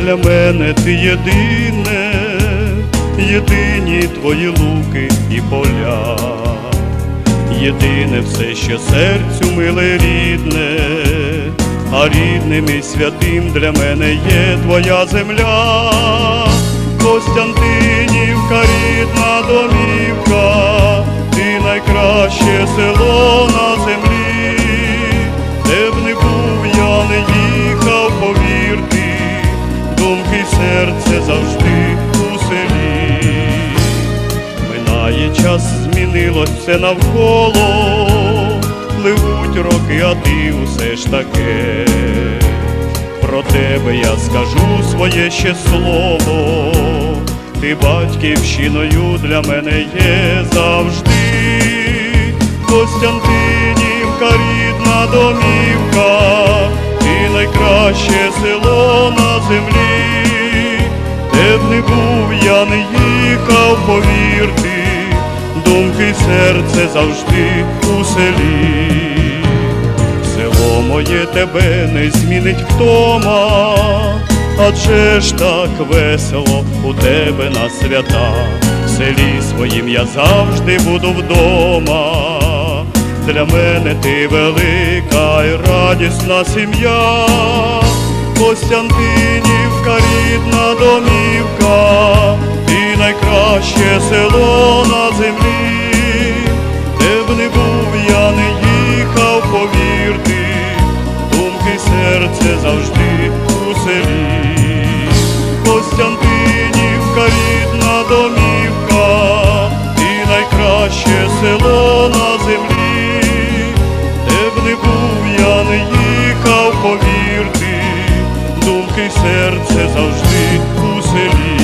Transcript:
для мене ти єдине, єдині твої луки і поля, єдине все, що серцю миле рідне, а рідним і святим для мене є твоя земля, Костянтинівка, рідна домівка, завжди у селі. Минає час, змінилось все навколо, пливуть роки, а ти усе ж таке. Про тебе я скажу своє ще слово, ти батьківщиною для мене є завжди. Костянтинівка, рідна домівка, ти найкраще село на землі, не був, я не їхав, повір ти, думки серце завжди у селі. Село моє тебе не змінить втома, адже ж так весело у тебе на свята, в селі своїм я завжди буду вдома. Для мене ти велика і радісна сім'я, Костянтинівка, Ти серце завжди у селі.